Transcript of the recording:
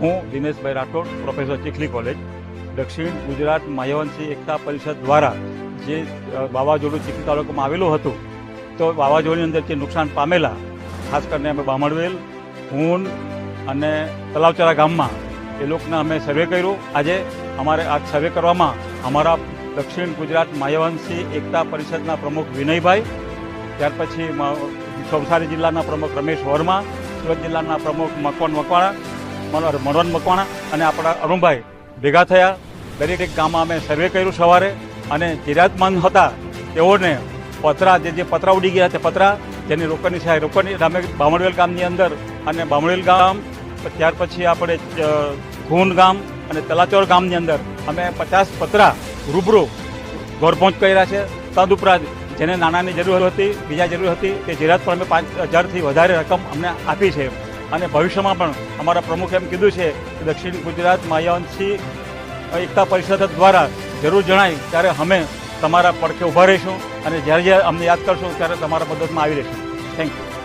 હું Dineshbhai Rathod professor Chikhli college દક્ષિણ ગુજરાત માયવંશી એકતા પરિષદ દ્વારા જે વાવાઝોડું ચીખલી તાલુકામાં આવેલું હતું, તો વાવાઝોડાની અંદર જે નુકસાન પામેલા, ખાસ કરીને અમે બામણવેલ હુન અને તલાવચરા ગામમાં, એ લોકોને અમે સર્વે કર્યું. આજે અમારે આ સર્વે કરવામાં અમારા દક્ષિણ ગુજરાત માયવંશી એકતા પરિષદના પ્રમુખ વિનયભાઈ, ત્યાર પછી નવસારી જિલ્લાના પ્રમુખ રમેશ વર્મા, સુરત જિલ્લાના પ્રમુખ મકવાન મકવાણા મનોહર મકવાણા અને આપણા અરુણભાઈ ભેગા થયા. દરેક એક ગામમાં અમે સર્વે કર્યું સવારે અને જીરાતમંદ હતા તેઓને પતરા જે જે પતરા ઉડી ગયા તે પતરા જેની રોકડની સહાય રોકડની અમે બામણવેલ ગામની અંદર અને બામણવેલ ગામ, ત્યાર પછી આપણે ખૂન ગામ અને તલાચોર ગામની અંદર અમે પચાસ પતરા રૂબરૂ ઘર પહોંચ કર્યા છે. તદુપરાંત જેને નાણાંની જરૂર હતી, બીજા જરૂર હતી, તે જીરાત પણ અમે પાંચ હજારથી વધારે રકમ અમને આપી છે. અને ભવિષ્યમાં પણ અમારા પ્રમુખે એમ કીધું છે કે દક્ષિણ ગુજરાત માયાવંશી એકતા પરિષદ દ્વારા જરૂર જણાય ત્યારે અમે તમારા પડખે ઊભા રહીશું અને જ્યારે જ્યારે અમને યાદ કરશો ત્યારે તમારા મદદમાં આવી રહીશું. Thank you